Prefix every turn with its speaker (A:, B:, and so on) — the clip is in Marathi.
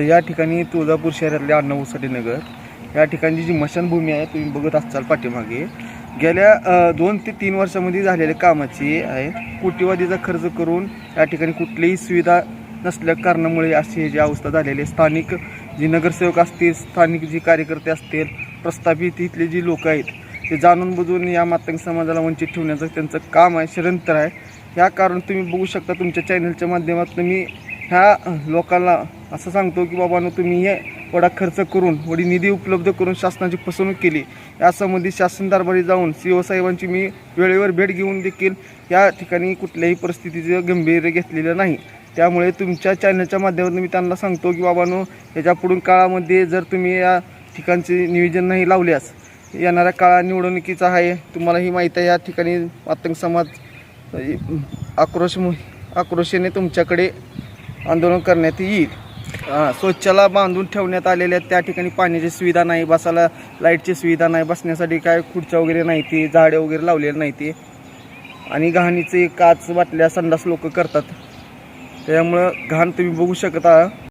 A: या ठिकाणी तुळजापूर शहरातले अण्णाभाऊसाठी नगर या ठिकाणची जी मशानभूमी आहे तुम्ही बघत असाल पाठीमागे. गेल्या दोन ते तीन वर्षामध्ये झालेल्या कामाची आहे. कोटीवादीचा खर्च करून या ठिकाणी कुठलीही सुविधा नसल्या कारणामुळे अशी जी अवस्था झालेली आहे. स्थानिक जी नगरसेवक असतील स्थानिक जी कार्यकर्ते असतील प्रस्थापित इथले जी लोक आहेत ते जाणून बुजून या मातंग समाजाला वंचित ठेवण्याचं त्यांचं काम आहे षडंतर आहे. या कारण तुम्ही बघू शकता तुमच्या चॅनलच्या माध्यमातून मी ह्या लोकांना असं सांगतो की बाबांनो तुम्ही हे वडा खर्च करून वडी निधी उपलब्ध करून शासनाची फसवणूक केली. यासंबंधी शासन दरबारी जाऊन सी ओ साहेबांची मी वेळेवर भेट घेऊन देखील या ठिकाणी कुठल्याही परिस्थितीचं गंभीर घेतलेलं नाही. त्यामुळे तुमच्या चॅनलच्या माध्यमातून मी त्यांना सांगतो की बाबांनो याच्या पुढील काळामध्ये जर तुम्ही या ठिकाणचे नियोजन नाही लावल्यास येणाऱ्या काळा निवडणुकीचा आहे. तुम्हाला ही माहीत आहे या ठिकाणी मातंग समाज आक्रोश आक्रोशाने तुमच्याकडे आंदोलन करण्यात येईल. स्वच्छला बांधून ठेवण्यात आलेल्या त्या ठिकाणी पाण्याची सुविधा नाही बसायला लाईटची सुविधा नाही बसण्यासाठी काय खुर्च्या वगैरे नाही ती झाडे वगैरे लावलेली नाही ती. आणि घाणीचे काच बाटल्या संडास लोक करतात. त्यामुळं घाण तुम्ही बघू शकता.